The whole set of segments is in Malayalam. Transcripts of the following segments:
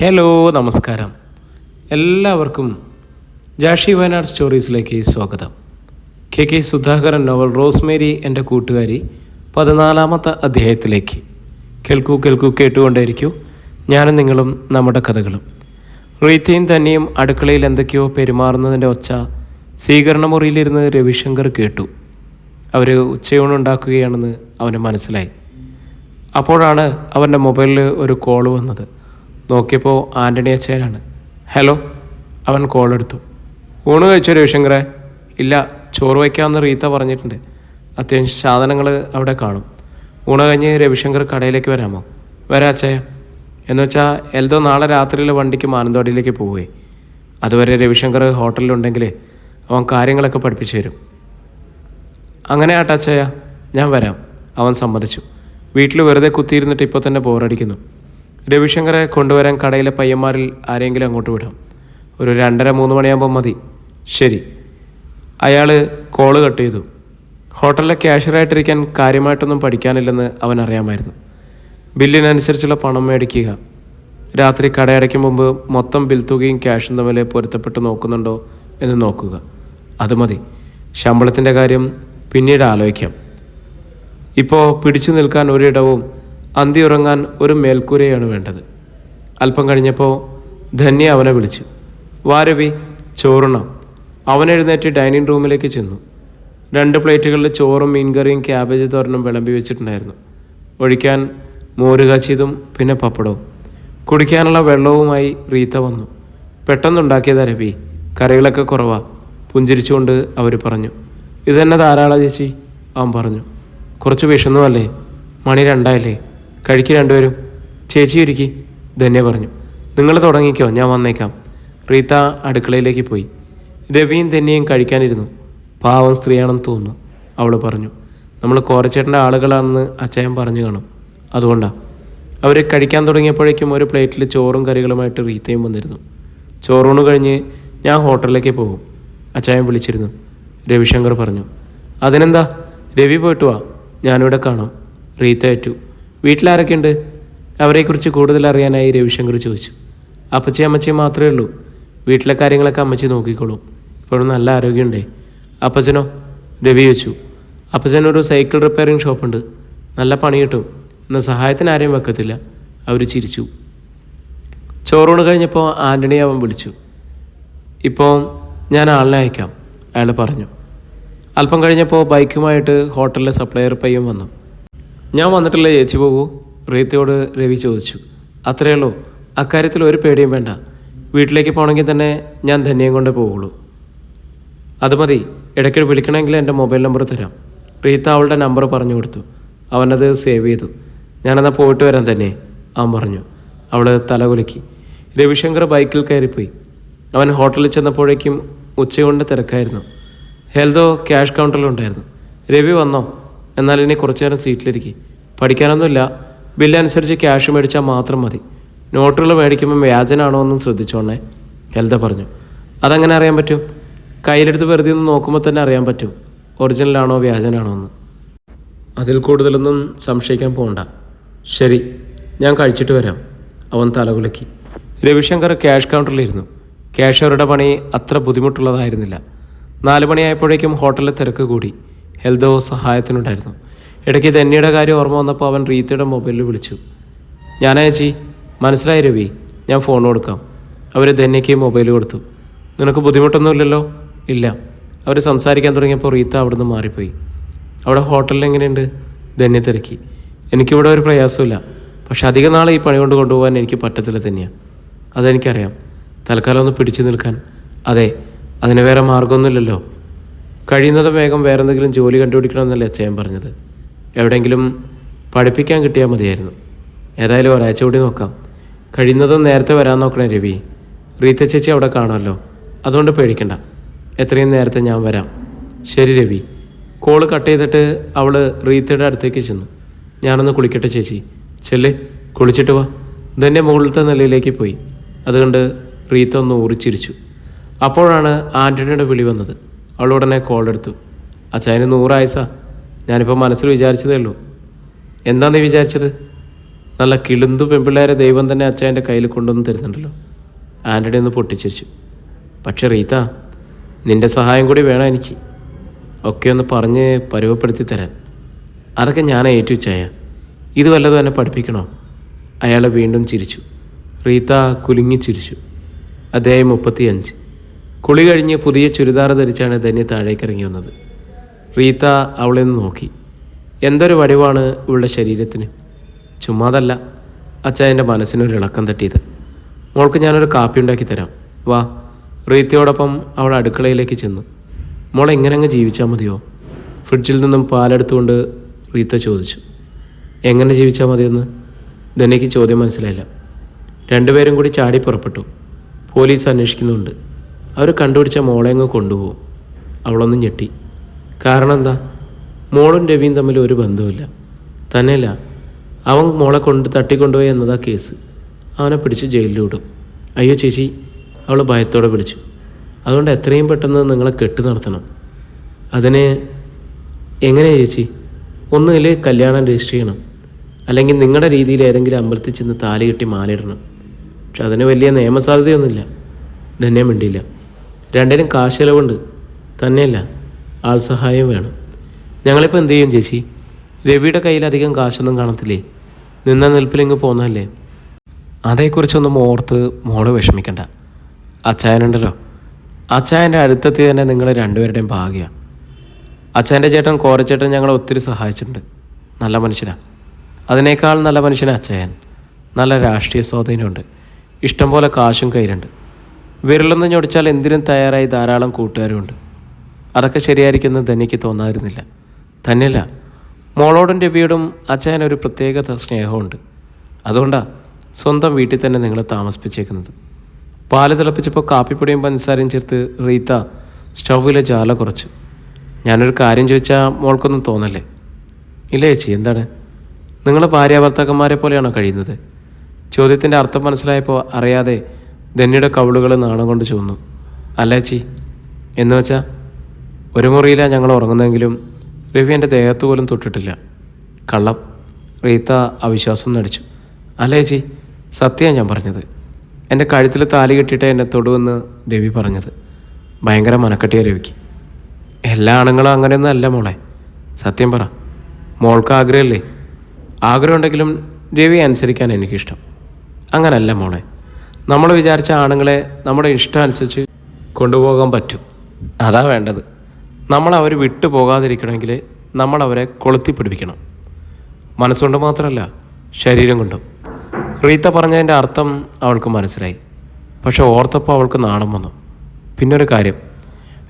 ഹലോ നമസ്കാരം. എല്ലാവർക്കും ജാഷി വയനാട് സ്റ്റോറീസിലേക്ക് സ്വാഗതം. K K Sudhakaran novel Rosemary എന്റെ കൂട്ടുകാരി പതിനാലാമത്തെ അധ്യായത്തിലേക്ക്. കേൾക്കൂ കേൾക്കൂ കേട്ടുകൊണ്ടേയിരിക്കൂ. ഞാനും നിങ്ങളും നമ്മുടെ കഥകളും. റീത്തയും തന്നെയും അടുക്കളയിൽ എന്തൊക്കെയോ പെരുമാറുന്നതിന്റെ ഒച്ച സ്വീകരണ മുറിയിലിരുന്ന് രവിശങ്കർ കേട്ടു. അവർ ഉച്ചയൂണുണ്ടാക്കുകയാണെന്ന് അവന് മനസ്സിലായി. അപ്പോഴാണ് അവന്റെ മൊബൈലിൽ ഒരു കോൾ വന്നത്. നോക്കിയപ്പോൾ ആന്റണി അച്ഛനാണ്. ഹലോ അവൻ കോൾ എടുത്തു. ഊണ് കഴിച്ചോ രവിശങ്കറെ? ഇല്ല ചോറ് വയ്ക്കാമെന്ന് റീത്ത പറഞ്ഞിട്ടുണ്ട്. അത്യാവശ്യം സാധനങ്ങൾ അവിടെ കാണും. ഊണ് കഴിഞ്ഞ് രവിശങ്കർ കടയിലേക്ക് വരാമോ? വരാ അച്ഛയ എന്ന് വെച്ചാൽ എൽദോ നാളെ രാത്രിയിൽ വണ്ടിക്ക് മാനന്തവാടിയിലേക്ക് പോവേ. അതുവരെ രവിശങ്കർ ഹോട്ടലിലുണ്ടെങ്കിൽ അവൻ കാര്യങ്ങളൊക്കെ പഠിപ്പിച്ചു തരും. അങ്ങനെ ആട്ടാച്ചയ ഞാൻ വരാം. അവൻ സമ്മതിച്ചു. വീട്ടിൽ വെറുതെ കുത്തിയിരുന്നിട്ട് ഇപ്പോൾ തന്നെ ബോറടിക്കുന്നു രവിശങ്കറെ കൊണ്ടുവരാൻ കടയിലെ പയ്യന്മാരിൽ ആരെങ്കിലും അങ്ങോട്ട് വിടാം. ഒരു രണ്ടര മൂന്ന് മണിയാകുമ്പോൾ മതി. ശരി. അയാൾ കോൾ കട്ട് ചെയ്തു. ഹോട്ടലിലെ ക്യാഷ്യറായിട്ടിരിക്കാൻ കാര്യമായിട്ടൊന്നും പഠിക്കാനില്ലെന്ന് അവൻ അറിയാമായിരുന്നു. ബില്ലിനനുസരിച്ചുള്ള പണം മേടിക്കുക. രാത്രി കടയടയ്ക്കും മുമ്പ് മൊത്തം ബിൽ തുകയും ക്യാഷും തമ്മിൽ പൊരുത്തപ്പെട്ട് നോക്കുന്നുണ്ടോ എന്ന് നോക്കുക. അത് മതി. ശമ്പളത്തിന്റെ കാര്യം പിന്നീട് ആലോചിക്കാം. ഇപ്പോൾ പിടിച്ചു നിൽക്കാൻ ഒരിടവും അന്തി ഉറങ്ങാൻ ഒരു മേൽക്കൂരയാണ് വേണ്ടത്. അല്പം കഴിഞ്ഞപ്പോൾ ധന്യ അവനെ വിളിച്ചു. വാരവി ചോറുണ്ണാം. അവൻ എഴുന്നേറ്റ് ഡൈനിങ് റൂമിലേക്ക് ചെന്നു. രണ്ട് പ്ലേറ്റുകളിൽ ചോറും മീൻകറിയും ക്യാബേജ് തോരനും വിളമ്പി വെച്ചിട്ടുണ്ടായിരുന്നു. ഒഴിക്കാൻ മോര് കാച്ചിയതും പിന്നെ പപ്പടവും. കുടിക്കാനുള്ള വെള്ളവുമായി റീത്ത വന്നു. പെട്ടെന്നുണ്ടാക്കിയതാ രവി. കറികളൊക്കെ കുറവാ പുഞ്ചിരിച്ചുകൊണ്ട് അവർ പറഞ്ഞു. ഇത് തന്നെ ധാരാളം ചേച്ചി അവൻ പറഞ്ഞു. കുറച്ച് വിഷന്നുമല്ലേ മണി രണ്ടായില്ലേ? കഴിക്ക് രണ്ടുപേരും. ചേച്ചി ഒരുക്കി. ധന്യ പറഞ്ഞു. നിങ്ങൾ തുടങ്ങിക്കോ ഞാൻ വന്നേക്കാം. റീത്ത അടുക്കളയിലേക്ക് പോയി. രവിയും ധന്യയും കഴിക്കാനിരുന്നു. പാവം സ്ത്രീയാണെന്ന് തോന്നുന്നു അവൾ പറഞ്ഞു. നമ്മൾ കോരച്ചേട്ടന്റെ ആളുകളാണെന്ന് അച്ചായൻ പറഞ്ഞു കാണും. അതുകൊണ്ടാണ് അവർ കഴിക്കാൻ തുടങ്ങിയപ്പോഴേക്കും ഒരു പ്ലേറ്റിൽ ചോറും കറികളുമായിട്ട് റീത്തയും വന്നിരുന്നു. ചോറൂണ് കഴിഞ്ഞ് ഞാൻ ഹോട്ടലിലേക്ക് പോകും. അച്ചായൻ വിളിച്ചിരുന്നു. രവിശങ്കർ പറഞ്ഞു. അതിനെന്താ? രവി പോയിട്ട് വാ. ഞാനിവിടെ കാണാം. റീത്ത ഏറ്റു. വീട്ടിലാരൊക്കെയുണ്ട്? അവരെക്കുറിച്ച് കൂടുതൽ അറിയാനായി രവിശങ്കർ ചോദിച്ചു. അപ്പച്ചി അമ്മച്ചി മാത്രമേ ഉള്ളൂ. വീട്ടിലെ കാര്യങ്ങളൊക്കെ അമ്മച്ചി നോക്കിക്കോളും. ഇപ്പോഴും നല്ല ആരോഗ്യമുണ്ടേ. അപ്പച്ചനോ? രവി വെച്ചു അപ്പച്ചനൊരു സൈക്കിൾ റിപ്പയറിംഗ് ഷോപ്പുണ്ട്. നല്ല പണി കിട്ടും. എന്നാൽ സഹായത്തിന് ആരെയും വെക്കത്തില്ല. അവർ ചിരിച്ചു. ചോറൂണ് കഴിഞ്ഞപ്പോൾ ആന്റണി അവൻ വിളിച്ചു. ഇപ്പോൾ ഞാൻ ആളിനെ അയക്കാം. അയാൾ പറഞ്ഞു. അല്പം കഴിഞ്ഞപ്പോൾ ബൈക്കുമായിട്ട് ഹോട്ടലിലെ സപ്ലയർ പയ്യൻ വന്നു. ഞാൻ വന്നിട്ടില്ല ചേച്ചി പോകൂ? റീത്തയോട് രവി ചോദിച്ചു. അത്രയേ ഉള്ളൂ. അക്കാര്യത്തിൽ ഒരു പേടിയും വേണ്ട. വീട്ടിലേക്ക് പോകണമെങ്കിൽ തന്നെ ഞാൻ ധന്യം കൊണ്ടേ പോവുള്ളൂ. അത് മതി. ഇടയ്ക്ക് വിളിക്കണമെങ്കിൽ എന്റെ മൊബൈൽ നമ്പർ തരാം. റീത്ത അവളുടെ നമ്പർ പറഞ്ഞു കൊടുത്തു. അവനത് സേവ് ചെയ്തു. ഞാനെന്നാൽ പോയിട്ട് വരാൻ തന്നെ അവൻ പറഞ്ഞു. അവൾ തലകുലുക്കി രവിശങ്കർ ബൈക്കിൽ കയറിപ്പോയി. അവൻ ഹോട്ടലിൽ ചെന്നപ്പോഴേക്കും ഉച്ചകൊണ്ട് തിരക്കായിരുന്നു. ഹെൽതോ ക്യാഷ് കൗണ്ടറിലുണ്ടായിരുന്നു. രവി വന്നോ? എന്നാൽ ഇനി കുറച്ചു നേരം സീറ്റിലിരിക്കും. പഠിക്കാനൊന്നുമില്ല. ബില്ലനുസരിച്ച് ക്യാഷ് മേടിച്ചാൽ മാത്രം മതി. നോട്ടുകൾ മേടിക്കുമ്പോൾ വ്യാജനാണോ എന്നും ശ്രദ്ധിച്ചോണേ ഹെൽദ പറഞ്ഞു. അതങ്ങനെ അറിയാൻ പറ്റും? കയ്യിലെടുത്ത് വെറുതെ ഒന്ന് നോക്കുമ്പോൾ തന്നെ അറിയാൻ പറ്റും. ഒറിജിനലാണോ വ്യാജനാണോ എന്ന്. അതിൽ കൂടുതലൊന്നും സംശയിക്കാൻ പോകണ്ട ശരി ഞാൻ കഴിച്ചിട്ട് വരാം. അവൻ തലകുലക്കി രവിശങ്കർ ക്യാഷ് കൗണ്ടറിലിരുന്നു. ക്യാഷ് അവരുടെ പണി അത്ര ബുദ്ധിമുട്ടുള്ളതായിരുന്നില്ല. നാല് മണിയായപ്പോഴേക്കും ഹോട്ടലിൽ തിരക്ക് കൂടി. ഹെൽദോ സഹായത്തിനുണ്ടായിരുന്നു. ഇടയ്ക്ക് ധന്യയുടെ കാര്യം ഓർമ്മ വന്നപ്പോൾ അവൻ റീത്തയുടെ മൊബൈലിൽ വിളിച്ചു. ഞാനാ ചേച്ചി. മനസ്സിലായി രവി. ഞാൻ ഫോൺ കൊടുക്കാം. അവർ ധന്യയ്ക്ക് മൊബൈൽ കൊടുത്തു. നിനക്ക് ബുദ്ധിമുട്ടൊന്നുമില്ലല്ലോ? ഇല്ല. അവർ സംസാരിക്കാൻ തുടങ്ങിയപ്പോൾ റീത്ത അവിടുന്ന് മാറിപ്പോയി. അവിടെ ഹോട്ടലിൽ എങ്ങനെയുണ്ട്? ധന്യ തിരക്കി. എനിക്കിവിടെ ഒരു പ്രയാസമില്ല പക്ഷെ അധികം നാളെ ഈ പണി കൊണ്ട് കൊണ്ടുപോകാൻ എനിക്ക് പറ്റത്തില്ല തന്നെയാണ് അതെനിക്കറിയാം. തൽക്കാലം ഒന്ന് പിടിച്ചു നിൽക്കാൻ. അതെ. അതിന് വേറെ മാർഗമൊന്നുമില്ലല്ലോ കഴിയുന്നതും വേഗം വേറെ എന്തെങ്കിലും ജോലി കണ്ടുപിടിക്കണമെന്നല്ലേ അച്ഛൻ പറഞ്ഞത്? എവിടെയെങ്കിലും പഠിപ്പിക്കാൻ കിട്ടിയാൽ മതിയായിരുന്നു. ഏതായാലും ഒരാഴ്ച കൂടി നോക്കാം. കഴിയുന്നതും നേരത്തെ വരാൻ നോക്കണേ രവി. റീത്ത ചേച്ചി അവിടെ കാണുമല്ലോ. അതുകൊണ്ട് പേടിക്കണ്ട. എത്രയും നേരത്തെ ഞാൻ വരാം. ശരി രവി. കോൾ കട്ട് ചെയ്തിട്ട് അവൾ റീത്തയുടെ അടുത്തേക്ക് ചെന്നു. ഞാനൊന്ന് കുളിക്കട്ടെ ചേച്ചി. ചെല്ല്. കുളിച്ചിട്ട് വാ. ഇതെന്റെ മുകളിലത്തെ നിലയിലേക്ക് പോയി. അതുകൊണ്ട് റീത്ത ഒന്ന് ഊറിച്ചിരിച്ചു. അപ്പോഴാണ് ആന്റണിയുടെ വിളി വന്നത്. അവൾ ഉടനെ കോൾ എടുത്തു അച്ഛന് നൂറായസാ ഞാനിപ്പോൾ മനസ്സിൽ വിചാരിച്ചതേ ഉള്ളൂ. എന്താ നീ വിചാരിച്ചത്? നല്ല കിളുന്തു പെമ്പിള്ളേരെ ദൈവം തന്നെ അച്ഛന്റെ കയ്യിൽ കൊണ്ടുവന്ന് തരുന്നുണ്ടല്ലോ. ആന്റണി ഒന്ന് പൊട്ടിച്ചിരിച്ചു. പക്ഷേ റീത്ത നിന്റെ സഹായം കൂടി വേണം എനിക്ക്. ഒക്കെ ഒന്ന് പറഞ്ഞ് പരുവപ്പെടുത്തി തരാൻ. അതൊക്കെ ഞാൻ ഏറ്റുവച്ചായ. ഇത് വല്ലതും എന്നെ പഠിപ്പിക്കണോ? അയാൾ വീണ്ടും ചിരിച്ചു. റീത്ത കുലുങ്ങി ചിരിച്ചു. അദ്ദേഹം മുപ്പത്തിയഞ്ച്. കുളി കഴിഞ്ഞ് പുതിയ ചുരിദാർ ധരിച്ചാണ് ധന്യ താഴേക്ക് ഇറങ്ങി വന്നത്. റീത്ത അവളെ നിന്ന് നോക്കി. എന്തൊരു വടിവാണ് ഇവളുടെ ശരീരത്തിന്. ചുമ്മാതല്ല അച്ഛൻ എന്റെ മനസ്സിനൊരു ഇളക്കം തട്ടിയത്. മോൾക്ക് ഞാനൊരു കാപ്പി ഉണ്ടാക്കി തരാം. വാ. റീത്തയോടൊപ്പം അവൾ അടുക്കളയിലേക്ക് ചെന്നു. മോൾ എങ്ങനെ അങ്ങ് ജീവിച്ചാൽ മതിയോ? ഫ്രിഡ്ജിൽ നിന്നും പാലെടുത്തുകൊണ്ട് റീത്ത ചോദിച്ചു. എങ്ങനെ ജീവിച്ചാൽ മതിയെന്ന്? ധനിക്ക് ചോദ്യം മനസ്സിലായില്ല. രണ്ടുപേരും കൂടി ചാടി പുറപ്പെട്ടു. പോലീസ് അന്വേഷിക്കുന്നുണ്ട്. അവർ കണ്ടുപിടിച്ച മോളെ അങ്ങ് കൊണ്ടുപോകും. അവളൊന്നും ഞെട്ടി. കാരണം എന്താ? മോളും രവിയും തമ്മിൽ ഒരു ബന്ധവുമില്ല. തന്നെയല്ല അവൻ മോളെ കൊണ്ട് തട്ടിക്കൊണ്ടുപോയി എന്നതാ കേസ്. അവനെ പിടിച്ച് ജയിലിൽ വിടും. അയ്യോ ചേച്ചി അവൾ ഭയത്തോടെ വിളിച്ചു അതുകൊണ്ട് എത്രയും പെട്ടെന്ന് നിങ്ങളെ കെട്ട് നടത്തണം. അതിന് എങ്ങനെയാ ചേച്ചി? ഒന്നുകിൽ കല്യാണം രജിസ്റ്റർ ചെയ്യണം? അല്ലെങ്കിൽ നിങ്ങളുടെ രീതിയിൽ ഏതെങ്കിലും അമ്പലത്തിൽ ചെന്ന് താലി കെട്ടി മാലയിടണം. പക്ഷെ അതിന് വലിയ നിയമസാധ്യതയൊന്നുമില്ല. ധന്യം മിണ്ടിയില്ല. രണ്ടിനും കാശ് ചിലവുണ്ട് തന്നെയല്ല ആൾ സഹായം വേണം. ഞങ്ങളിപ്പോൾ എന്തു ചെയ്യും ചേച്ചി? രവിയുടെ കയ്യിൽ അധികം കാശൊന്നും കാണത്തില്ലേ? നിന്ന നിൽപ്പിലിങ്ങ് പോന്നല്ലേ അതേക്കുറിച്ചൊന്നും ഓർത്ത് മോൾ വിഷമിക്കണ്ട. അച്ചായനുണ്ടല്ലോ. അച്ചായന്റെ അടുത്തെത്തി തന്നെ നിങ്ങൾ രണ്ടുപേരുടെയും ഭാഗ്യമാണ് അച്ചായന്റെ ചേട്ടൻ കോരച്ചേട്ടൻ ഞങ്ങളെ ഒത്തിരി സഹായിച്ചിട്ടുണ്ട്. നല്ല മനുഷ്യനാണ് അതിനേക്കാൾ നല്ല മനുഷ്യനാണ് അച്ചായൻ. നല്ല രാഷ്ട്രീയ സ്വാധീനമുണ്ട്. ഇഷ്ടംപോലെ കാശും കയ്യിലുണ്ട്. വിരലൊന്ന് ഞൊടിച്ചാൽ എന്തിനും തയ്യാറായി ധാരാളം കൂട്ടുകാരുമുണ്ട് അതൊക്കെ ശരിയായിരിക്കുമെന്ന് ധനിക്ക് തോന്നാതിരുന്നില്ല. തന്നെയല്ല മോളോടും രവിയോടും അച്ഛൻ ഒരു പ്രത്യേക സ്നേഹമുണ്ട്. അതുകൊണ്ടാണ് സ്വന്തം വീട്ടിൽ തന്നെ നിങ്ങളെ താമസിപ്പിച്ചേക്കുന്നത്. പാൽ തിളപ്പിച്ചപ്പോൾ കാപ്പിപ്പൊടിയും പഞ്ചസാരയും ചേർത്ത് റീത്ത സ്റ്റൗവിലെ ജാല കുറച്ച്. ഞാനൊരു കാര്യം ചോദിച്ചാൽ മോൾക്കൊന്നും തോന്നല്ലേ? ഇല്ല ചേച്ചി എന്താണ്? നിങ്ങൾ ഭാര്യ ഭർത്താക്കന്മാരെ പോലെയാണോ കഴിയുന്നത്? ചോദ്യത്തിന്റെ അർത്ഥം മനസ്സിലായപ്പോൾ അറിയാതെ ധന്യയുടെ കവിളുകൾ നാണം കൊണ്ട് ചുവന്നു. അല്ല ചേച്ചി എന്ന് വെച്ചാൽ ഒരു മുറിയിലാണ് ഞങ്ങൾ ഉറങ്ങുന്നതെങ്കിലും രവി എന്റെ ദേഹത്ത് പോലും തൊട്ടിട്ടില്ല. കള്ളം. റീത്ത അവിശ്വാസം നടിച്ചു. അല്ല ചേച്ചി സത്യമാണ് ഞാൻ പറഞ്ഞത്. എന്റെ കഴുത്തിൽ താലി കെട്ടിയിട്ട് എന്നെ തൊടുവെന്ന് രവി പറഞ്ഞത്. ഭയങ്കര മനക്കെട്ടിയ രവിക്ക്. എല്ലാ ആണുങ്ങളും അങ്ങനെയൊന്നും അല്ല മോളെ. സത്യം പറ. മോൾക്ക് ആഗ്രഹമല്ലേ? ആഗ്രഹമുണ്ടെങ്കിലും രവി അനുസരിക്കാൻ എനിക്കിഷ്ടം. അങ്ങനല്ല മോളെ. നമ്മൾ വിചാരിച്ച ആണുങ്ങളെ നമ്മുടെ ഇഷ്ടം അനുസരിച്ച് കൊണ്ടുപോകാൻ പറ്റും. അതാ വേണ്ടത്. നമ്മൾ അവർ വിട്ടു പോകാതിരിക്കണമെങ്കിൽ നമ്മൾ അവരെ കൊളുത്തി മനസ്സുകൊണ്ട് മാത്രമല്ല ശരീരം കൊണ്ടും. റീത്ത പറഞ്ഞതിന്റെ അർത്ഥം അവൾക്ക് മനസ്സിലായി. പക്ഷെ ഓർത്തപ്പോൾ അവൾക്ക് നാണം വന്നു. പിന്നൊരു കാര്യം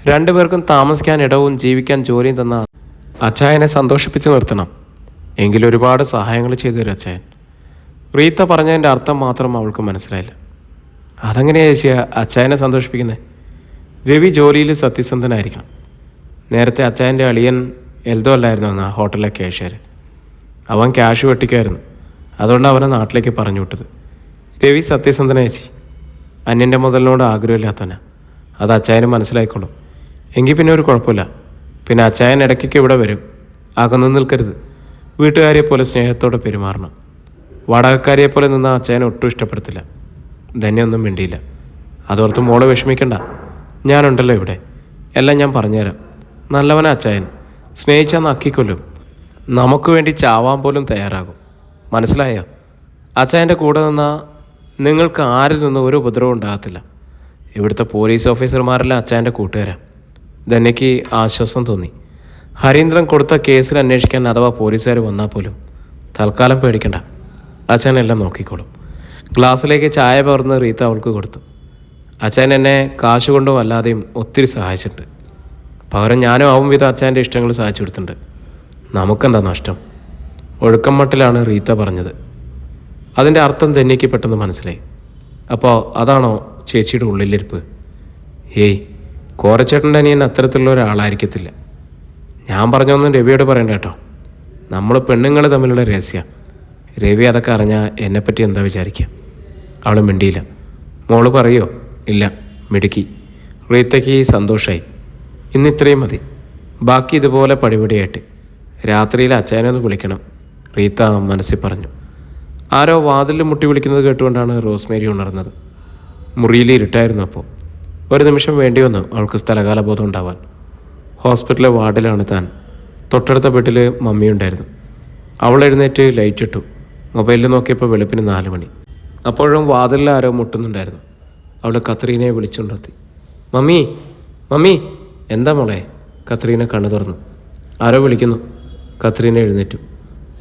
രണ്ടുപേർക്കും താമസിക്കാൻ ഇടവും ജീവിക്കാൻ ജോലിയും തന്ന അച്ചായനെ സന്തോഷിപ്പിച്ച് നിർത്തണം. എങ്കിലൊരുപാട് സഹായങ്ങൾ ചെയ്തു തരും അച്ചായൻ. റീത്ത പറഞ്ഞതിന്റെ അർത്ഥം മാത്രം അവൾക്ക് മനസ്സിലായില്ല. അതെങ്ങനെയാ ചേച്ചി? അച്ചായനെ സന്തോഷിപ്പിക്കുന്നത് രവി ജോലിയിൽ സത്യസന്ധനായിരിക്കണം. നേരത്തെ അച്ചായന്റെ അളിയൻ എൽദോ അല്ലായിരുന്നു അന്ന് ഹോട്ടലിലെ ക്യാഷ്യർ അവൻ ക്യാഷ് വെട്ടിക്കായിരുന്നു അതുകൊണ്ട് അവനെ നാട്ടിലേക്ക് പറഞ്ഞു വിട്ടത്. രവി സത്യസന്ധന ചേച്ചി. അന്യന്റെ മുതലിനോട് ആഗ്രഹമില്ലാത്തവനാ. അത് അച്ചായന് മനസ്സിലായിക്കോളും. എങ്കിൽ പിന്നെ ഒരു കുഴപ്പമില്ല. പിന്നെ അച്ചായൻ ഇടയ്ക്കൊക്കെ ഇവിടെ വരും. അകന്നു നിൽക്കരുത്. വീട്ടുകാരെ പോലെ സ്നേഹത്തോടെ പെരുമാറണം. വാടകക്കാരിയെ പോലെ നിന്ന അച്ചായനെ ഒട്ടും ഇഷ്ടപ്പെടുത്തില്ല. ധന്യൊന്നും മിണ്ടിയില്ല. അതോർത്ത് മോളെ വിഷമിക്കണ്ട. ഞാനുണ്ടല്ലോ ഇവിടെ. എല്ലാം ഞാൻ പറഞ്ഞുതരാം. നല്ലവനാ അച്ചായൻ. സ്നേഹിച്ചാൽ നക്കിക്കൊല്ലും. നമുക്ക് വേണ്ടി ചാവാൻ പോലും തയ്യാറാകും. മനസ്സിലായോ? അച്ചായന്റെ കൂടെ നിന്നാൽ നിങ്ങൾക്ക് ആരിൽ നിന്നും ഒരു ഉപദ്രവം ഉണ്ടാകത്തില്ല. ഇവിടുത്തെ പോലീസ് ഓഫീസർമാരെല്ലാം അച്ചായന്റെ കൂട്ടുകാരാണ് ധന്യയ്ക്ക് ആശ്വാസം തോന്നി. ഹരീന്ദ്രൻ കൊടുത്ത കേസിൽ അന്വേഷിക്കാൻ അഥവാ പോലീസുകാർ വന്നാൽ പോലും തൽക്കാലം പേടിക്കണ്ട. അച്ഛനെല്ലാം നോക്കിക്കോളും. ഗ്ലാസ്സിലേക്ക് ചായ പകർന്ന് റീത്ത അവൾക്ക് കൊടുത്തു. അച്ഛൻ എന്നെ കാശ് കൊണ്ടും അല്ലാതെയും ഒത്തിരി സഹായിച്ചിട്ടുണ്ട്. പകരം ഞാനും ആവും വിധം അച്ഛന്റെ ഇഷ്ടങ്ങൾ സഹായിച്ചു കൊടുത്തിട്ടുണ്ട്. നമുക്കെന്താ നഷ്ടം? ഒഴുക്കം മട്ടിലാണ് റീത്ത പറഞ്ഞത്. അതിന്റെ അർത്ഥം ധന്യയ്ക്ക് പെട്ടെന്ന് മനസ്സിലായി. അപ്പോൾ അതാണോ ചേച്ചിയുടെ ഉള്ളിലിരിപ്പ്? ഏയ് കോരച്ചേട്ടന്റെ അനിയൻ അത്തരത്തിലുള്ള ഒരാളായിരിക്കത്തില്ല. ഞാൻ പറഞ്ഞൊന്നും രവിയോട് പറയണ്ട കേട്ടോ. നമ്മൾ പെണ്ണുങ്ങൾ തമ്മിലുള്ള രഹസ്യ. രവി അതൊക്കെ അറിഞ്ഞാൽ എന്നെപ്പറ്റി എന്താ വിചാരിക്കുക അവൾ മിണ്ടിയില്ല. മോൾ പറയോ ഇല്ല മിടുക്കി. റീത്തയ്ക്ക് സന്തോഷമായി ഇന്ന് ഇത്രയും മതി. ബാക്കി ഇതുപോലെ പടിപടിയായിട്ട്. രാത്രിയിൽ അച്ചായനൊന്ന് വിളിക്കണം റീത്ത മനസ്സിൽ പറഞ്ഞു. ആരോ വാതിലിൽ മുട്ടി വിളിക്കുന്നത് കേട്ടുകൊണ്ടാണ് റോസ്മേരി ഉണർന്നത്. മുറിയിൽ ഇരുട്ടായിരുന്നു അപ്പോൾ. ഒരു നിമിഷം വേണ്ടി വന്നു അവൾക്ക് സ്ഥലകാലബോധം ഉണ്ടാവാൻ. ഹോസ്പിറ്റലിലെ വാർഡിലാണ് താൻ. തൊട്ടടുത്ത ബെഡിൽ മമ്മിയുണ്ടായിരുന്നു. അവൾ എഴുന്നേറ്റ് ലൈറ്റ് ഇട്ടു. മൊബൈലിൽ നോക്കിയപ്പോൾ വെളുപ്പിന് നാല് മണി. അപ്പോഴും വാതിലിൽ ആരോ മുട്ടുന്നുണ്ടായിരുന്നു. അവൾ കത്രീനയെ വിളിച്ചുണർത്തി. മമ്മി മമ്മി എന്താ മോളെ? കത്രീന കണ്ണു തുറന്നു. ആരോ വിളിക്കുന്നു. കത്രീന എഴുന്നേറ്റു.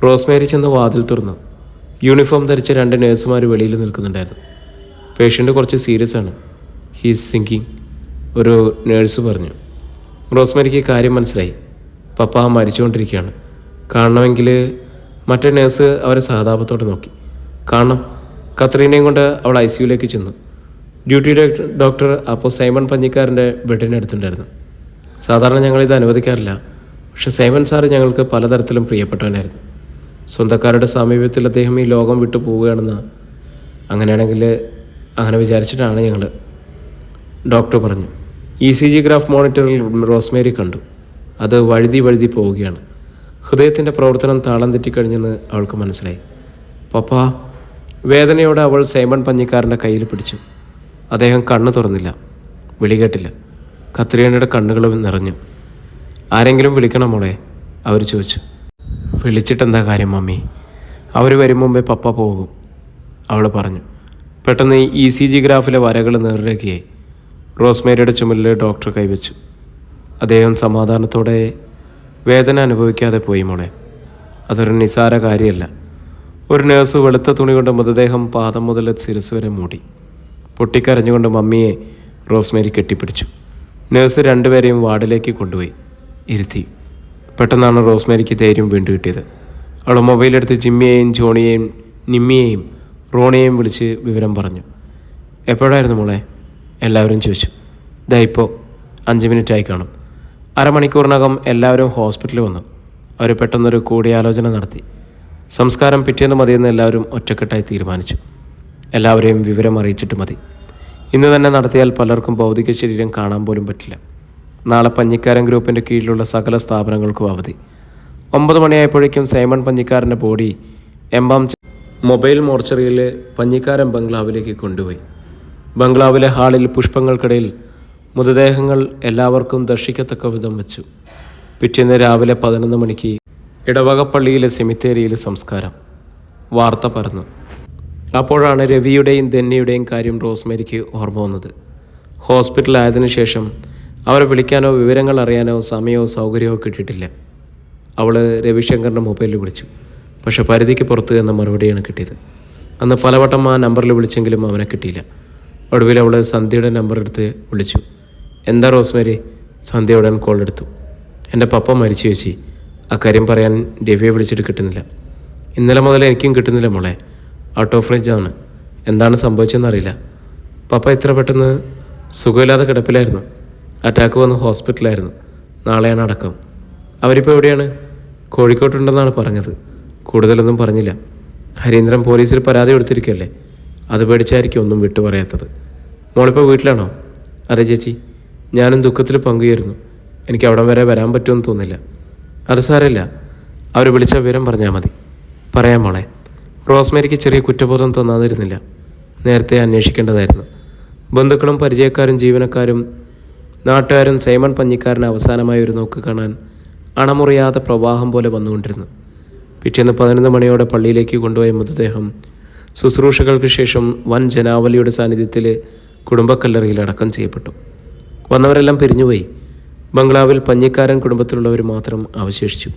റോസ്മേരി ചെന്ന് വാതിൽ തുറന്നു. യൂണിഫോം ധരിച്ച രണ്ട് നേഴ്സുമാർ വെളിയിൽ നിൽക്കുന്നുണ്ടായിരുന്നു. പേഷ്യന്റ് കുറച്ച് സീരിയസ് ആണ്. ഹീസ് സിങ്കിങ് ഒരു നേഴ്സ് പറഞ്ഞു. റോസ്മേരിക്ക് കാര്യം മനസ്സിലായി. പപ്പ മരിച്ചുകൊണ്ടിരിക്കുകയാണ്. കാണണമെങ്കിൽ മറ്റേ നേഴ്സ് അവരെ സഹതാപത്തോടെ നോക്കി. കാരണം കത്രീനയും കൊണ്ട് അവൾ ഐ സിയുലേക്ക് ചെന്നു. ഡ്യൂട്ടി ഡോക്ടർ അപ്പോൾ സൈമൺ പഞ്ഞിക്കാരന്റെ ബെഡിനടുത്തുണ്ടായിരുന്നു സാധാരണ ഞങ്ങളിത് അനുവദിക്കാറില്ല. പക്ഷെ സൈമൺ സാറ് ഞങ്ങൾക്ക് പലതരത്തിലും പ്രിയപ്പെട്ടവനായിരുന്നു. സ്വന്തക്കാരുടെ സമീപത്തിൽ അദ്ദേഹം ഈ ലോകം വിട്ടു പോവുകയാണെന്ന് അങ്ങനെയാണെങ്കിൽ അങ്ങനെ വിചാരിച്ചിട്ടാണ് ഞങ്ങൾ ഡോക്ടർ പറഞ്ഞു ഇ സി ജി ഗ്രാഫ് മോണിറ്ററിൽ റോസ്മേരി കണ്ടു. അത് വഴുതി വഴുതി പോവുകയാണ്. ഹൃദയത്തിന്റെ പ്രവർത്തനം താളം തെറ്റിക്കഴിഞ്ഞെന്ന് അവൾക്ക് മനസ്സിലായി. പപ്പാ വേദനയോടെ അവൾ സൈമൺ പഞ്ഞിക്കാരന്റെ കയ്യിൽ പിടിച്ചു. അദ്ദേഹം കണ്ണു തുറന്നില്ല. വിളി കേട്ടില്ല. കത്രീനയുടെ കണ്ണുകളും നിറഞ്ഞു. ആരെങ്കിലും വിളിക്കണം മോളെ? അവർ ചോദിച്ചു. വിളിച്ചിട്ടെന്താ കാര്യം മമ്മി? അവർ വരും മുമ്പേ പപ്പ പോകും. അവൾ പറഞ്ഞു. പെട്ടെന്ന് ഇ സി ജി ഗ്രാഫിലെ വരകൾ നേറിരക്കിയായി റോസ്മേരിയുടെ ചുമലിൽ ഡോക്ടർ കൈവച്ചു. അദ്ദേഹം സമാധാനത്തോടെ വേദന അനുഭവിക്കാതെ പോയി മോളെ. അതൊരു നിസാര കാര്യമല്ല. ഒരു നേഴ്സ് വെളുത്ത തുണി കൊണ്ട് മൃതദേഹം പാദം മുതൽ ശിരസ് വരെ മൂടി. പൊട്ടിക്കരഞ്ഞുകൊണ്ട് മമ്മിയെ റോസ്മേരി കെട്ടിപ്പിടിച്ചു. നേഴ്സ് രണ്ടുപേരെയും വാർഡിലേക്ക് കൊണ്ടുപോയി. ഇരുത്തി. പെട്ടെന്നാണ് റോസ്മേരിക്ക് ധൈര്യം വീണ്ടും കിട്ടിയത്. അവൾ മൊബൈലെടുത്ത് ജിമ്മിയെയും ജോണിയെയും നിമ്മിയെയും റോണിയെയും വിളിച്ച് വിവരം പറഞ്ഞു. എപ്പോഴായിരുന്നു മോളെ? എല്ലാവരും ചോദിച്ചു. ദാ അഞ്ച് മിനിറ്റായി കാണും. അരമണിക്കൂറിനകം എല്ലാവരും ഹോസ്പിറ്റലിൽ വന്നു. അവർ പെട്ടെന്നൊരു കൂടിയാലോചന നടത്തി. സംസ്കാരം പിറ്റേന്ന് മതിയെന്ന് എല്ലാവരും ഒറ്റക്കെട്ടായി തീരുമാനിച്ചു. എല്ലാവരെയും വിവരം അറിയിച്ചിട്ട് മതി. ഇന്ന് തന്നെ നടത്തിയാൽ പലർക്കും ഭൗതിക ശരീരം കാണാൻ പോലും പറ്റില്ല. നാളെ പഞ്ഞിക്കാരൻ ഗ്രൂപ്പിന്റെ കീഴിലുള്ള സകല സ്ഥാപനങ്ങൾക്കും അവധി. ഒമ്പത് മണിയായപ്പോഴേക്കും സൈമൺ പഞ്ഞിക്കാരന്റെ ബോഡി എംബാം മൊബൈൽ മോർച്ചറിയിലെ പഞ്ഞിക്കാരൻ ബംഗ്ലാവിലേക്ക് കൊണ്ടുപോയി. ബംഗ്ലാവിലെ ഹാളിൽ പുഷ്പങ്ങൾക്കിടയിൽ മൃതദേഹങ്ങൾ എല്ലാവർക്കും ദർശിക്കത്തക്ക വിധം വെച്ചു. പിറ്റേന്ന് രാവിലെ പതിനൊന്ന് മണിക്ക് ഇടവകപ്പള്ളിയിലെ സെമിത്തേരിയിൽ സംസ്കാരം. വാർത്ത പരന്നു. അപ്പോഴാണ് രവിയുടെയും ധന്യയുടെയും കാര്യം റോസ്മേരിക്ക് ഓർമ്മ വന്നത്. ഹോസ്പിറ്റലായതിനു ശേഷം അവരെ വിളിക്കാനോ വിവരങ്ങൾ അറിയാനോ സമയമോ സൗകര്യമോ കിട്ടിയിട്ടില്ല. അവൾ രവിശങ്കറിന്റെ മൊബൈലിൽ വിളിച്ചു. പക്ഷെ പരിധിക്ക് പുറത്ത് എന്ന മറുപടിയാണ് കിട്ടിയത്. അന്ന് പലവട്ടം ആ നമ്പറിൽ വിളിച്ചെങ്കിലും അവനെ കിട്ടിയില്ല. ഒടുവിൽ അവൾ സന്ധ്യയുടെ നമ്പർ എടുത്ത് വിളിച്ചു. എന്താ റോസ്മേരി? സന്ധ്യ ഉടൻ കോൾ എടുത്തു. എന്റെ പപ്പ മരിച്ചു ചേച്ചി. അക്കാര്യം പറയാൻ രവിയെ വിളിച്ചിട്ട് കിട്ടുന്നില്ല. ഇന്നലെ മുതൽ എനിക്കും കിട്ടുന്നില്ല മോളെ. ഔട്ട് ഓഫ് റേഞ്ച് ആണ്. എന്താണ് സംഭവിച്ചതെന്നറിയില്ല പപ്പ ഇത്ര പെട്ടെന്ന് സുഖമില്ലാതെ കിടപ്പിലായിരുന്നു. അറ്റാക്ക് വന്ന് ഹോസ്പിറ്റലായിരുന്നു നാളെയാണ് അടക്കം. അവരിപ്പോൾ എവിടെയാണ്? കോഴിക്കോട്ടുണ്ടെന്നാണ് പറഞ്ഞത്. കൂടുതലൊന്നും പറഞ്ഞില്ല. ഹരീന്ദ്രൻ പോലീസിൽ പരാതി കൊടുത്തിരിക്കുകയല്ലേ അത് പേടിച്ചായിരിക്കും ഒന്നും വിട്ടു പറയാത്തത്. മോളിപ്പോൾ വീട്ടിലാണോ? അതെ ചേച്ചി. ഞാനും ദുഃഖത്തിൽ പങ്കുചേരുന്നു. എനിക്ക് അവിടം വരെ വരാൻ പറ്റുമെന്ന് തോന്നില്ല. അത് സാരമില്ല. അവർ വിളിച്ച വിവരം പറഞ്ഞാൽ മതി. പറയാം മോളെ. റോസ്മേരിക്ക് ചെറിയ കുറ്റബോധം തോന്നാതിരുന്നില്ല. നേരത്തെ അന്വേഷിക്കേണ്ടതായിരുന്നു. ബന്ധുക്കളും പരിചയക്കാരും ജീവനക്കാരും നാട്ടുകാരും സൈമൺ പഞ്ഞിക്കാരനെ അവസാനമായി ഒരു നോക്ക് കാണാൻ അണമുറിയാതെ പ്രവാഹം പോലെ വന്നുകൊണ്ടിരുന്നു. പിറ്റേന്ന് പതിനൊന്ന് മണിയോടെ പള്ളിയിലേക്ക് കൊണ്ടുപോയ മൃതദേഹം ശുശ്രൂഷകൾക്ക് ശേഷം വൻ ജനാവലിയുടെ സാന്നിധ്യത്തിൽ കുടുംബക്കല്ലറിയിൽ അടക്കം ചെയ്യപ്പെട്ടു. വന്നവരെല്ലാം പിരിഞ്ഞുപോയി. ബംഗ്ലാവിൽ പഞ്ഞിക്കാരൻ കുടുംബത്തിലുള്ളവർ മാത്രം അവശേഷിച്ചു.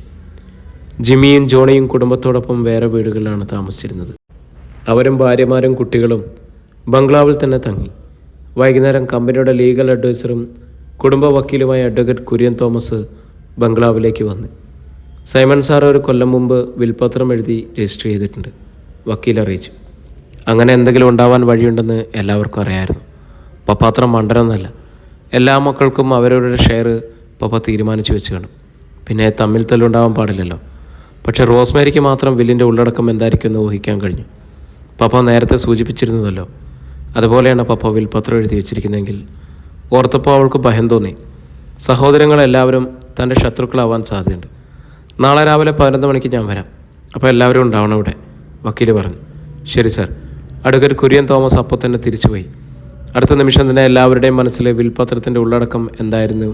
ജിമ്മിയും ജോണിയും കുടുംബത്തോടൊപ്പം വേറെ വീടുകളിലാണ് താമസിച്ചിരുന്നത്. അവരും ഭാര്യമാരും കുട്ടികളും ബംഗ്ലാവിൽ തന്നെ തങ്ങി. വൈകുന്നേരം കമ്പനിയുടെ ലീഗൽ അഡ്വൈസറും കുടുംബ വക്കീലുമായ അഡ്വക്കേറ്റ് കുര്യൻ തോമസ് ബംഗ്ലാവിലേക്ക് വന്ന്. സൈമൺ സാർ ഒരു കൊല്ലം മുമ്പ് വിൽപത്രം എഴുതി രജിസ്റ്റർ ചെയ്തിട്ടുണ്ട്. വക്കീൽ അറിയിച്ചു. അങ്ങനെ എന്തെങ്കിലും ഉണ്ടാവാൻ വഴിയുണ്ടെന്ന് എല്ലാവർക്കും അറിയായിരുന്നു. പപ്പാത്രം മണ്ടനൊന്നല്ല എല്ലാ മക്കൾക്കും അവരവരുടെ ഷെയർ പപ്പ തീരുമാനിച്ചു വെച്ച് കാണും. പിന്നെ തമ്മിൽ തല്ലുണ്ടാവാൻ പാടില്ലല്ലോ. പക്ഷെ റോസ്മേരിക്ക് മാത്രം വില്ലിന്റെ ഉള്ളടക്കം എന്തായിരിക്കും എന്ന് ഊഹിക്കാൻ കഴിഞ്ഞു. പപ്പ നേരത്തെ സൂചിപ്പിച്ചിരുന്നതല്ലോ. അതുപോലെയാണ് പപ്പ വിൽ പത്രം എഴുതി വെച്ചിരിക്കുന്നതെങ്കിൽ ഓർത്തപ്പോൾ അവൾക്ക് ഭയം തോന്നി. സഹോദരങ്ങളെല്ലാവരും തന്റെ ശത്രുക്കളാവാൻ സാധ്യതയുണ്ട്. നാളെ രാവിലെ പതിനൊന്ന് മണിക്ക് ഞാൻ വരാം. അപ്പോൾ എല്ലാവരും ഉണ്ടാവണം ഇവിടെ വക്കീൽ പറഞ്ഞു. ശരി സാർ. അടുക്കൽ കുര്യൻ തോമസ് അപ്പോൾ തന്നെ തിരിച്ചുപോയി. അടുത്ത നിമിഷം തന്നെ എല്ലാവരുടെയും മനസ്സിലെ വിൽപത്രത്തിന്റെ ഉള്ളടക്കം എന്തായിരുന്നു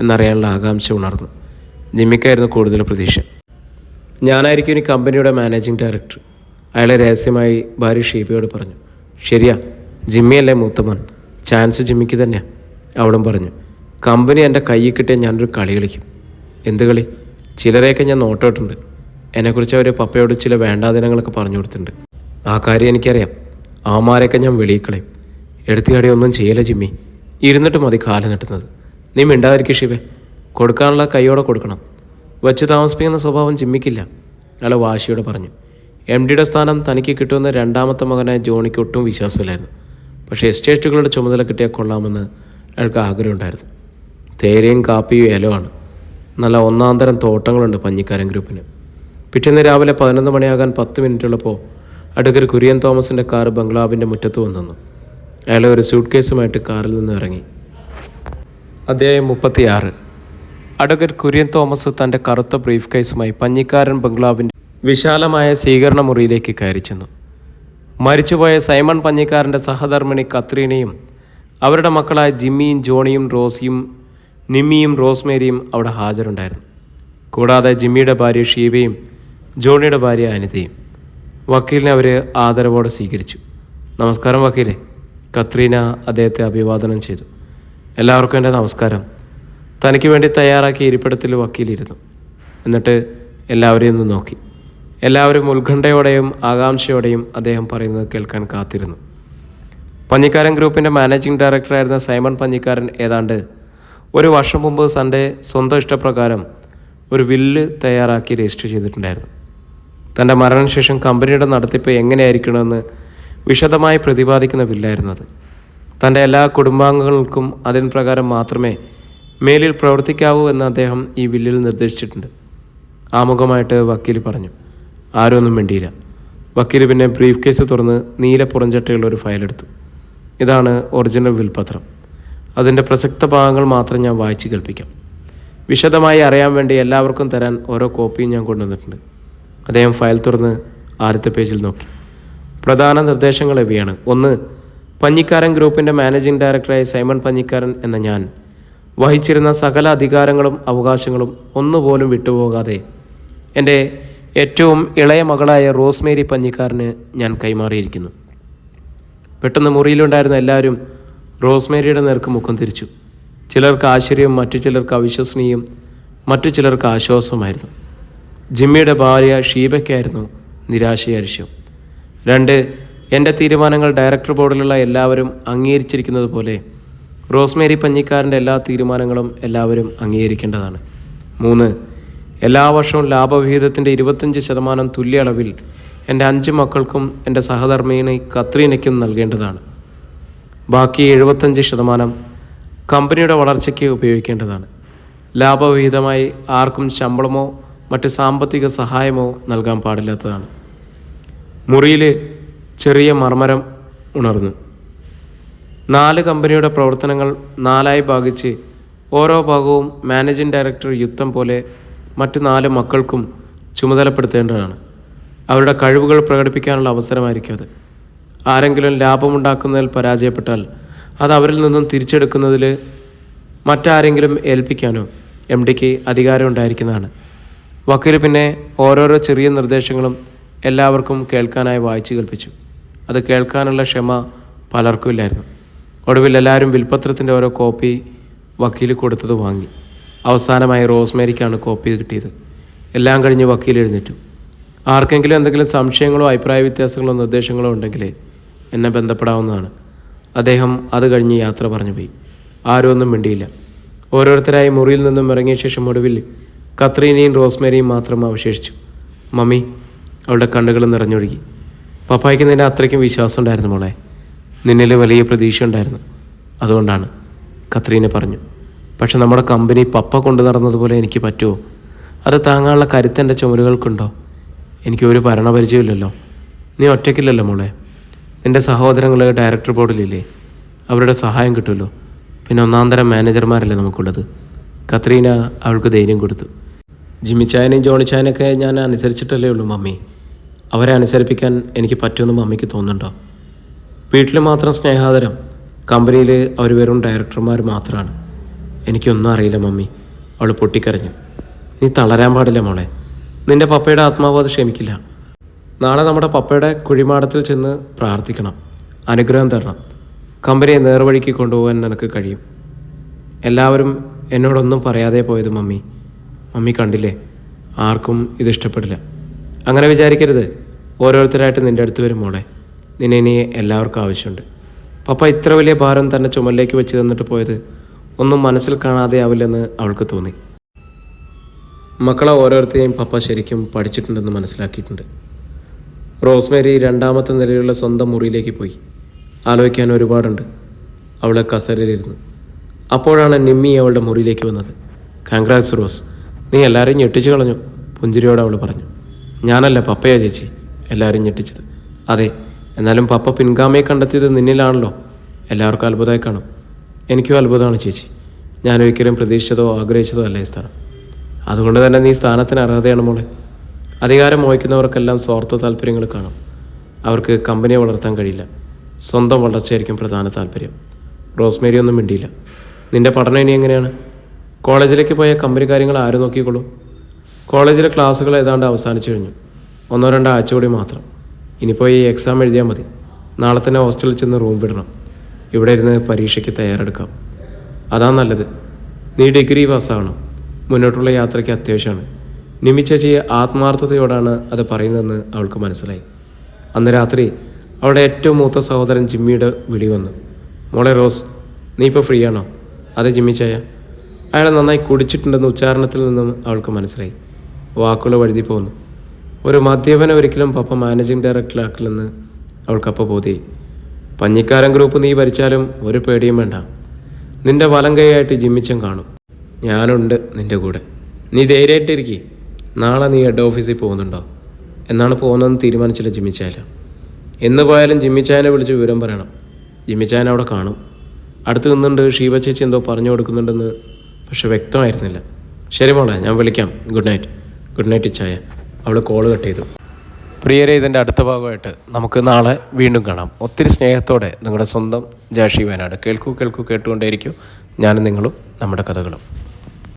എന്നറിയാനുള്ള ആകാംക്ഷ ഉണർന്നു. ജിമ്മിക്കായിരുന്നു കൂടുതൽ പ്രതീക്ഷ. ഞാനായിരിക്കും ഇനി കമ്പനിയുടെ മാനേജിംഗ് ഡയറക്ടർ. അയാളെ രഹസ്യമായി ഭാര്യ ഷീബയോട് പറഞ്ഞു. ശരിയാ ജിമ്മിയല്ലേ മൂത്തമ്മൻ ചാൻസ് ജിമ്മിക്ക് തന്നെയാണ് അവളും പറഞ്ഞു. കമ്പനി എന്റെ കയ്യിൽ കിട്ടിയാൽ ഞാനൊരു കളി കളിക്കും. എന്ത് കളി? ചിലരെയൊക്കെ ഞാൻ നോട്ടോട്ടുണ്ട് എന്നെക്കുറിച്ച് അവർ പപ്പയോട് ചില വേണ്ടാദിനങ്ങളൊക്കെ പറഞ്ഞു കൊടുത്തിട്ടുണ്ട്. ആ കാര്യം എനിക്കറിയാം. അവന്മാരെയൊക്കെ ഞാൻ വെളിയിൽ എടുത്തിയാടി ഒന്നും ചെയ്യല ജിമ്മി. ഇരുന്നിട്ട് മതി കാലം നീട്ടുന്നത് നീ മിണ്ടാതിരിക്കും ഷിവേ കൊടുക്കാനുള്ള കൈയോടെ കൊടുക്കണം. വച്ച് താമസിപ്പിക്കുന്ന സ്വഭാവം ജിമ്മിക്കില്ല. അയാൾ വാശിയോടെ പറഞ്ഞു. എം ഡിയുടെ സ്ഥാനം തനിക്ക് കിട്ടുമെന്ന് രണ്ടാമത്തെ മകനായ ജോണിക്ക് ഒട്ടും വിശ്വാസമില്ലായിരുന്നു. പക്ഷേ എസ്റ്റേറ്റുകളുടെ ചുമതല കിട്ടിയാൽ കൊള്ളാമെന്ന് അയാൾക്ക് ആഗ്രഹമുണ്ടായിരുന്നു. തേരയും കാപ്പിയും ഏലമാണ് നല്ല ഒന്നാം തരം തോട്ടങ്ങളുണ്ട് പഞ്ഞിക്കാരൻ ഗ്രൂപ്പിന്. പിറ്റേന്ന് രാവിലെ പതിനൊന്ന് മണിയാകാൻ പത്ത് മിനിറ്റുള്ളപ്പോൾ അടുക്കൽ കുര്യൻ തോമസിന്റെ കാർ ബംഗ്ലാവിന്റെ മുറ്റത്ത് വന്നു അയാൾ ഒരു സൂട്ട് കേസുമായിട്ട് കാറിൽ നിന്ന് ഇറങ്ങി. അധ്യായം മുപ്പത്തിയാറ്. അഡ്വക്കേറ്റ് കുര്യൻ തോമസ് തന്റെ കറുത്ത ബ്രീഫ് കേസുമായി പഞ്ഞിക്കാരൻ ബംഗ്ലാവിന്റെ വിശാലമായ സ്വീകരണ മുറിയിലേക്ക് കയറി ചെന്നു. മരിച്ചുപോയ സൈമൺ പഞ്ഞിക്കാരന്റെ സഹധർമ്മിണി കത്രീനയും അവരുടെ മക്കളായ ജിമ്മിയും ജോണിയും റോസിയും നിമ്മിയും റോസ്മേരിയും അവിടെ ഹാജരുണ്ടായിരുന്നു. കൂടാതെ ജിമ്മിയുടെ ഭാര്യ ഷീബയും ജോണിയുടെ ഭാര്യ അനിതയും. വക്കീലിനെ അവർ ആദരവോടെ സ്വീകരിച്ചു. നമസ്കാരം വക്കീലെ. കത്രീന അദ്ദേഹത്തെ അഭിവാദനം ചെയ്തു. എല്ലാവർക്കും എന്റെ നമസ്കാരം. തനിക്ക് വേണ്ടി തയ്യാറാക്കിയ ഇരിപ്പിടത്തിൽ വക്കീലിരുന്നു. എന്നിട്ട് എല്ലാവരെയും ഒന്ന് നോക്കി. എല്ലാവരും ഉത്കണ്ഠയോടെയും ആകാംക്ഷയോടെയും അദ്ദേഹം പറയുന്നത് കേൾക്കാൻ കാത്തിരുന്നു. പഞ്ഞിക്കാരൻ ഗ്രൂപ്പിന്റെ മാനേജിംഗ് ഡയറക്ടറായിരുന്ന സൈമൺ പഞ്ഞിക്കാരൻ ഏതാണ്ട് ഒരു വർഷം മുമ്പ് സൺഡേ സ്വന്തം ഇഷ്ടപ്രകാരം ഒരു വില്ല് തയ്യാറാക്കി രജിസ്റ്റർ ചെയ്തിട്ടുണ്ടായിരുന്നു. തന്റെ മരണശേഷം കമ്പനിയുടെ നടത്തിപ്പ് എങ്ങനെയായിരിക്കണമെന്ന് വിശദമായി പ്രതിപാദിക്കുന്ന ബില്ലായിരുന്നത് തന്റെ എല്ലാ കുടുംബാംഗങ്ങൾക്കും അതിന് പ്രകാരം മാത്രമേ മേലിൽ പ്രവർത്തിക്കാവൂ എന്ന് അദ്ദേഹം ഈ ബില്ലിൽ നിർദ്ദേശിച്ചിട്ടുണ്ട്. ആമുഖമായിട്ട് വക്കീൽ പറഞ്ഞു ആരും ഒന്നും മിണ്ടിയില്ല. വക്കീൽ പിന്നെ ബ്രീഫ് കേസ് തുറന്ന് നീല പുറഞ്ചട്ടയുള്ള ഒരു ഫയൽ എടുത്തു. ഇതാണ് ഒറിജിനൽ വിൽപത്രം. അതിന്റെ പ്രസക്ത ഭാഗങ്ങൾ മാത്രം ഞാൻ വായിച്ച് കേൾപ്പിക്കാം. വിശദമായി അറിയാൻ വേണ്ടി എല്ലാവർക്കും തരാൻ ഓരോ കോപ്പിയും ഞാൻ കൊണ്ടുവന്നിട്ടുണ്ട്. അദ്ദേഹം ഫയൽ തുറന്ന് ആദ്യത്തെ പേജിൽ നോക്കി. പ്രധാന നിർദ്ദേശങ്ങൾ ഇവയാണ്. ഒന്ന് പഞ്ഞിക്കാരൻ ഗ്രൂപ്പിന്റെ മാനേജിംഗ് ഡയറക്ടറായ സൈമൺ പഞ്ഞിക്കാരൻ എന്ന ഞാൻ. വഹിച്ചിരുന്ന സകല അധികാരങ്ങളും അവകാശങ്ങളും ഒന്നുപോലും വിട്ടുപോകാതെ എന്റെ ഏറ്റവും ഇളയ മകളായ റോസ്മേരി പഞ്ഞിക്കാരന് ഞാൻ കൈമാറിയിരിക്കുന്നു. പെട്ടെന്ന് മുറിയിലുണ്ടായിരുന്ന എല്ലാവരും റോസ്മേരിയുടെ നേർക്ക് മുഖം തിരിച്ചു. ചിലർക്ക് ആശ്ചര്യം മറ്റു ചിലർക്ക് അവിശ്വസനീയം മറ്റു ചിലർക്ക് ആശ്വാസമായിരുന്നു. ജിമ്മിയുടെ ഭാര്യ ഷീബയ്ക്കായിരുന്നു നിരാശയാരിശം രണ്ട് എന്റെ തീരുമാനങ്ങൾ ഡയറക്ടർ ബോർഡിലുള്ള എല്ലാവരും അംഗീകരിച്ചിരിക്കുന്നത് പോലെ റോസ്മേരി പഞ്ഞിക്കാരന്റെ എല്ലാ തീരുമാനങ്ങളും എല്ലാവരും അംഗീകരിക്കേണ്ടതാണ്. മൂന്ന് എല്ലാ വർഷവും ലാഭവിഹിതത്തിന്റെ ഇരുപത്തഞ്ച് ശതമാനം തുല്യ അളവിൽ എന്റെ അഞ്ച് മക്കൾക്കും എന്റെ സഹധർമ്മിണി കത്രീനയ്ക്കും നൽകേണ്ടതാണ്. ബാക്കി എഴുപത്തഞ്ച് ശതമാനം കമ്പനിയുടെ വളർച്ചയ്ക്ക് ഉപയോഗിക്കേണ്ടതാണ്. ലാഭവിഹിതമായി ആർക്കും ശമ്പളമോ മറ്റ് സാമ്പത്തിക സഹായമോ നൽകാൻ പാടില്ലാത്തതാണ്. മുറിയിൽ ചെറിയ മർമരം ഉണർന്നു. നാല് കമ്പനിയുടെ പ്രവർത്തനങ്ങൾ നാലായി ഭാഗിച്ച് ഓരോ ഭാഗവും മാനേജിംഗ് ഡയറക്ടർ യുദ്ധം പോലെ മറ്റ് നാല് മക്കൾക്കും ചുമതലപ്പെടുത്തേണ്ടതാണ്. അവരുടെ കഴിവുകൾ പ്രകടിപ്പിക്കാനുള്ള അവസരമായിരിക്കും അത്. ആരെങ്കിലും ലാഭമുണ്ടാക്കുന്നതിൽ പരാജയപ്പെട്ടാൽ അത് അവരിൽ നിന്നും തിരിച്ചെടുക്കുന്നതിൽ മറ്റാരെങ്കിലും ഏൽപ്പിക്കാനോ എം ഡിക്ക് അധികാരം ഉണ്ടായിരിക്കുന്നതാണ്. വക്കീൽ പിന്നെ ഓരോരോ ചെറിയ നിർദ്ദേശങ്ങളും എല്ലാവർക്കും കേൾക്കാനായി വായിച്ചു കേൾപ്പിച്ചു. അത് കേൾക്കാനുള്ള ക്ഷമ പലർക്കും ഇല്ലായിരുന്നു ഒടുവിൽ എല്ലാവരും വിൽപത്രത്തിന്റെ ഓരോ കോപ്പി വക്കീൽ കൊടുത്തത് വാങ്ങി. അവസാനമായി റോസ്മേരിക്കാണ് കോപ്പി കിട്ടിയത്. എല്ലാം കഴിഞ്ഞ് വക്കീൽ എഴുന്നേറ്റു. ആർക്കെങ്കിലും എന്തെങ്കിലും സംശയങ്ങളോ അഭിപ്രായ വ്യത്യാസങ്ങളോ നിർദ്ദേശങ്ങളോ ഉണ്ടെങ്കിൽ എന്നെ ബന്ധപ്പെടാവുന്നതാണ്. അദ്ദേഹം അത് കഴിഞ്ഞ് യാത്ര പറഞ്ഞു പോയി ആരും ഒന്നും മിണ്ടിയില്ല. ഓരോരുത്തരായി മുറിയിൽ നിന്നും ഇറങ്ങിയ ശേഷം ഒടുവിൽ കത്രീനയും റോസ്മേരിയും മാത്രം അവശേഷിച്ചു. മമ്മി അവളുടെ കണ്ണുകൾ നിറഞ്ഞൊഴുകി. പപ്പായ്ക്ക് നിന്നെ അത്രയ്ക്കും വിശ്വാസം ഉണ്ടായിരുന്നു മോളെ. നിന്നിൽ വലിയ പ്രതീക്ഷ ഉണ്ടായിരുന്നു. അതുകൊണ്ടാണ് കത്രീനെ പറഞ്ഞു പക്ഷെ നമ്മുടെ കമ്പനി പപ്പ കൊണ്ടു നടന്നതുപോലെ എനിക്ക് പറ്റുമോ? അത് താങ്ങാനുള്ള കരുത്ത് എന്റെ ചുമലുകൾക്കുണ്ടോ എനിക്ക് ഒരു ഭരണപരിചയമില്ലല്ലോ. നീ ഒറ്റയ്ക്കില്ലല്ലോ മോളെ. നിന്റെ സഹോദരങ്ങൾ ഡയറക്ടർ ബോർഡിലില്ലേ? അവരുടെ സഹായം കിട്ടുമല്ലോ. പിന്നെ ഒന്നാം തരം മാനേജർമാരല്ലേ നമുക്കുള്ളത്. കത്രീന അവൾക്ക് ധൈര്യം കൊടുത്തു. ജിമ്മിച്ചായനെയും ജോണിച്ചായനൊക്കെ ഞാൻ അനുസരിച്ചിട്ടല്ലേ ഉള്ളൂ മമ്മി. അവരെ അനുസരിപ്പിക്കാൻ എനിക്ക് പറ്റുമെന്ന് മമ്മിക്ക് തോന്നുന്നുണ്ടോ? വീട്ടിൽ മാത്രം സ്നേഹാദരം കമ്പനിയിൽ അവർ വെറും ഡയറക്ടർമാർ മാത്രമാണ് എനിക്കൊന്നും അറിയില്ല മമ്മി. അവൾ പൊട്ടിക്കരഞ്ഞു. നീ തളരാൻ പാടില്ല മോളെ. നിന്റെ പപ്പയുടെ ആത്മാവ് അത് ക്ഷമിക്കില്ല. നാളെ നമ്മുടെ പപ്പയുടെ കുഴിമാടത്തിൽ ചെന്ന് പ്രാർത്ഥിക്കണം. അനുഗ്രഹം തരണം. കമ്പനിയെ നേർവഴിക്ക് കൊണ്ടുപോകാൻ നിനക്ക് കഴിയും. എല്ലാവരും എന്നോടൊന്നും പറയാതെ പോയത് മമ്മി. മമ്മി കണ്ടില്ലേ? ആർക്കും ഇത് ഇഷ്ടപ്പെടില്ല. അങ്ങനെ വിചാരിക്കരുത്. ഓരോരുത്തരായിട്ട് നിന്റെ അടുത്ത് വരും മോളെ. നിന്നെ ഇനി എല്ലാവർക്കും ആവശ്യമുണ്ട്. പപ്പ ഇത്ര വലിയ ഭാരം തന്നെ ചുമലിലേക്ക് വെച്ച് തന്നിട്ട് പോയത് ഒന്നും മനസ്സിൽ കാണാതെയാവില്ലെന്ന് അവൾക്ക് തോന്നി. മക്കളെ ഓരോരുത്തരെയും പപ്പ ശരിക്കും പഠിച്ചിട്ടുണ്ടെന്ന് മനസ്സിലാക്കിയിട്ടുണ്ട്. റോസ്മേരി രണ്ടാമത്തെ നിലയിലുള്ള സ്വന്തം മുറിയിലേക്ക് പോയി. ആലോചിക്കാൻ ഒരുപാടുണ്ട്. അവൾ കസരയിലിരുന്നു. അപ്പോഴാണ് നിമ്മി അവളുടെ മുറിയിലേക്ക് വന്നത്. കൺഗ്രാറ്റ്സ് റോസ് നീ എല്ലാവരെയും ഞെട്ടിച്ചു കളഞ്ഞു പുഞ്ചിരിയോട് അവൾ പറഞ്ഞു. ഞാനല്ല പപ്പയാ ചേച്ചി. എല്ലാവരും ഞെട്ടിച്ചത്. അതെ എന്നാലും പപ്പ പിൻഗാമയെ കണ്ടെത്തിയത് നിന്നിലാണല്ലോ. എല്ലാവർക്കും അത്ഭുതമായി കാണും. എനിക്കും അത്ഭുതമാണ് ചേച്ചി. ഞാനൊരിക്കലും പ്രതീക്ഷിച്ചതോ ആഗ്രഹിച്ചതോ അല്ല ഈ സ്ഥാനം. അതുകൊണ്ട് തന്നെ നീ സ്ഥാനത്തിന് അർഹതയാണ് മോളെ. അധികാരം മോഹിക്കുന്നവർക്കെല്ലാം സ്വാർത്ഥ താല്പര്യങ്ങൾ കാണും. അവർക്ക് കമ്പനിയെ വളർത്താൻ കഴിയില്ല. സ്വന്തം വളർച്ചയായിരിക്കും പ്രധാന താല്പര്യം. റോസ്മേരി ഒന്നും മിണ്ടിയില്ല. നിന്റെ പഠനം ഇനി എങ്ങനെയാണ്? കോളേജിലേക്ക് പോയ കമ്പനി കാര്യങ്ങൾ ആര് നോക്കിക്കോളും കോളേജിലെ ക്ലാസ്സുകൾ ഏതാണ്ട് അവസാനിച്ചു കഴിഞ്ഞു. ഒന്നോ രണ്ടോ ആഴ്ച കൂടി മാത്രം. ഇനിയിപ്പോൾ ഈ എക്സാം എഴുതിയാൽ മതി. നാളെ തന്നെ ഹോസ്റ്റലിൽ ചെന്ന് റൂം വിടണം. ഇവിടെ ഇരുന്ന് പരീക്ഷയ്ക്ക് തയ്യാറെടുക്കാം. അതാ നല്ലത്. നീ ഡിഗ്രി പാസ്സാവണം മുന്നോട്ടുള്ള യാത്രയ്ക്ക് അത്യാവശ്യമാണ്. നിമി ചെയ്യ ആത്മാർത്ഥതയോടാണ് അത് പറയുന്നതെന്ന് അവൾക്ക് മനസ്സിലായി. അന്ന് രാത്രി അവളുടെ ഏറ്റവും മൂത്ത സഹോദരൻ ജിമ്മിയുടെ വിളി വന്നു. മോളെ റോസ് നീ ഇപ്പോൾ ഫ്രീ ആണോ? അതെ ജിമ്മി ചായ. അയാൾ നന്നായി കുടിച്ചിട്ടുണ്ടെന്ന് ഉച്ചാരണത്തിൽ നിന്നും അവൾക്ക് മനസ്സിലായി. വാക്കുകൾ വഴുതി പോകുന്നു ഒരു മദ്യപനെ ഒരിക്കലും പപ്പ മാനേജിംഗ് ഡയറക്ടറാക്കില്ലെന്ന് അവൾക്കപ്പ ബോധ്യായി. പഞ്ഞിക്കാരൻ ഗ്രൂപ്പ് നീ ഭരിച്ചാലും ഒരു പേടിയും വേണ്ട. നിന്റെ വലം കൈയായിട്ട് ജിമ്മിച്ചൻ കാണും. ഞാനുണ്ട് നിന്റെ കൂടെ. നീ ധൈര്യമായിട്ടിരിക്കി നാളെ നീ ഹെഡ് ഓഫീസിൽ പോകുന്നുണ്ടോ? എന്നാണ് പോകുന്നതെന്ന് തീരുമാനിച്ചില്ല ജിമ്മിച്ചായ. എന്ന് പോയാലും ജിമ്മിച്ചായനെ വിളിച്ച് വിവരം പറയണം. ജിമ്മിച്ചായൻ അവിടെ കാണും. അടുത്ത് നിന്നുണ്ട് ഷീബ ചേച്ചി എന്തോ പറഞ്ഞു കൊടുക്കുന്നുണ്ടെന്ന് പക്ഷെ വ്യക്തമായിരുന്നില്ല. ശരി മോളെ ഞാൻ വിളിക്കാം. Good night. ഗുഡ് നൈറ്റ് ഇച്ചായ അവൾ കോൾ കട്ട് ചെയ്തു. പ്രിയരെ ഇതിന്റെ അടുത്ത ഭാഗമായിട്ട് നമുക്ക് നാളെ വീണ്ടും കാണാം. ഒത്തിരി സ്നേഹത്തോടെ നിങ്ങളുടെ സ്വന്തം ജാഷി വയനാട് കേൾക്കൂ കേൾക്കൂ കേട്ടുകൊണ്ടേയിരിക്കും. ഞാനും നിങ്ങളും നമ്മുടെ കഥകളും.